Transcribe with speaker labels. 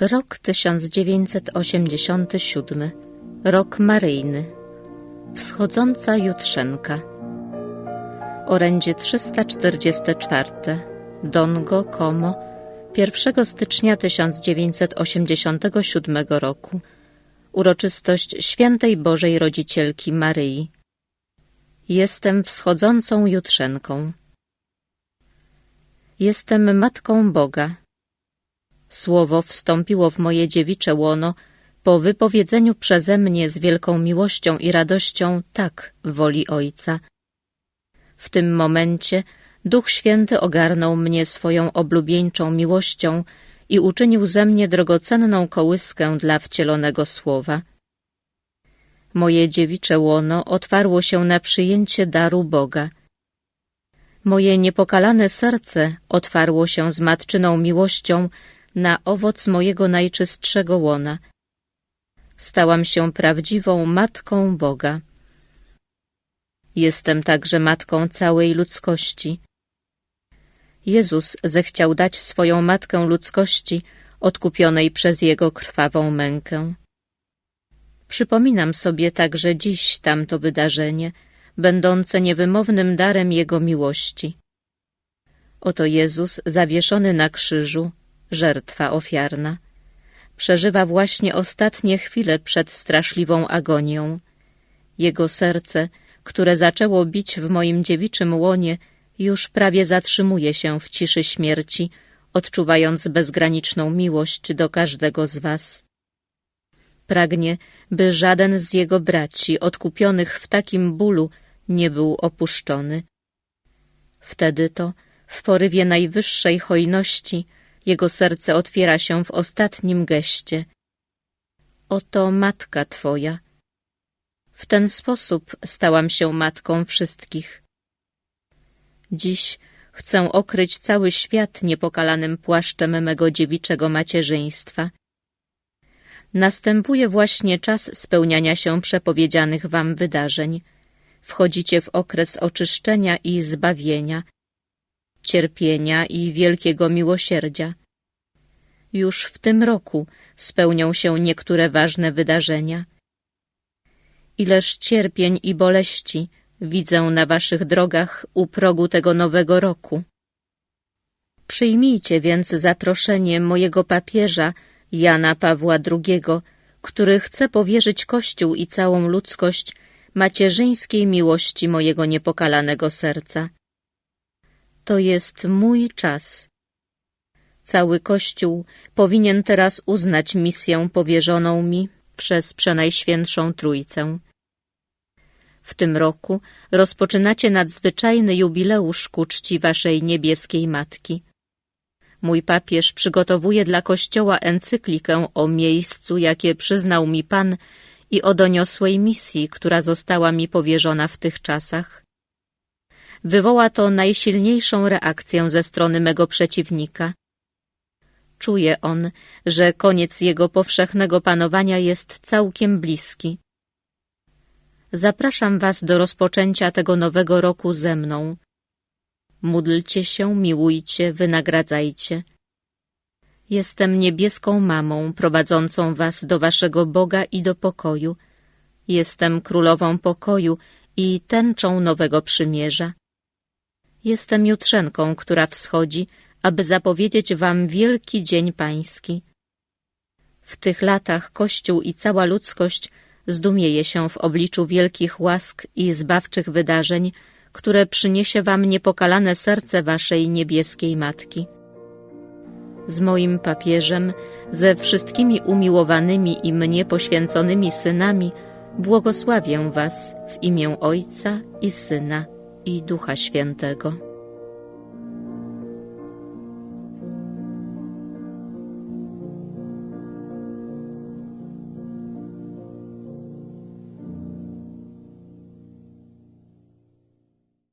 Speaker 1: Rok 1987. Rok Maryjny. Wschodząca Jutrzenka. Orędzie 344. Dongo, Como. 1 stycznia 1987 roku. Uroczystość Świętej Bożej Rodzicielki Maryi. Jestem wschodzącą Jutrzenką. Jestem Matką Boga. Słowo wstąpiło w moje dziewicze łono po wypowiedzeniu przeze mnie z wielką miłością i radością tak woli Ojca. W tym momencie Duch Święty ogarnął mnie swoją oblubieńczą miłością i uczynił ze mnie drogocenną kołyskę dla wcielonego słowa. Moje dziewicze łono otwarło się na przyjęcie daru Boga. Moje niepokalane serce otwarło się z matczyną miłością na owoc mojego najczystszego łona. Stałam się prawdziwą matką Boga. Jestem także matką całej ludzkości. Jezus zechciał dać swoją matkę ludzkości, odkupionej przez Jego krwawą mękę. Przypominam sobie także dziś tamto wydarzenie, będące niewymownym darem Jego miłości. Oto Jezus zawieszony na krzyżu, żertwa ofiarna. Przeżywa właśnie ostatnie chwile przed straszliwą agonią. Jego serce, które zaczęło bić w moim dziewiczym łonie, już prawie zatrzymuje się w ciszy śmierci, odczuwając bezgraniczną miłość do każdego z was. Pragnie, by żaden z jego braci odkupionych w takim bólu nie był opuszczony. Wtedy to, w porywie najwyższej hojności, jego serce otwiera się w ostatnim geście. Oto matka twoja. W ten sposób stałam się matką wszystkich. Dziś chcę okryć cały świat niepokalanym płaszczem mego dziewiczego macierzyństwa. Następuje właśnie czas spełniania się przepowiedzianych wam wydarzeń. Wchodzicie w okres oczyszczenia i zbawienia, cierpienia i wielkiego miłosierdzia. Już w tym roku spełnią się niektóre ważne wydarzenia. Ileż cierpień i boleści widzę na waszych drogach u progu tego nowego roku. Przyjmijcie więc zaproszenie mojego papieża Jana Pawła II, który chce powierzyć Kościół i całą ludzkość macierzyńskiej miłości mojego niepokalanego serca. To jest mój czas. Cały Kościół powinien teraz uznać misję powierzoną mi przez Przenajświętszą Trójcę. W tym roku rozpoczynacie nadzwyczajny jubileusz ku czci waszej niebieskiej Matki. Mój papież przygotowuje dla Kościoła encyklikę o miejscu, jakie przyznał mi Pan i o doniosłej misji, która została mi powierzona w tych czasach. Wywoła to najsilniejszą reakcję ze strony mego przeciwnika. Czuje on, że koniec jego powszechnego panowania jest całkiem bliski. Zapraszam was do rozpoczęcia tego nowego roku ze mną. Módlcie się, miłujcie, wynagradzajcie. Jestem niebieską mamą prowadzącą was do waszego Boga i do pokoju. Jestem królową pokoju i tęczą nowego przymierza. Jestem jutrzenką, która wschodzi, aby zapowiedzieć wam wielki dzień pański. W tych latach Kościół i cała ludzkość zdumieje się w obliczu wielkich łask i zbawczych wydarzeń, które przyniesie wam niepokalane serce waszej niebieskiej Matki. Z moim papieżem, ze wszystkimi umiłowanymi i mnie poświęconymi synami, błogosławię was w imię Ojca i Syna i Ducha Świętego.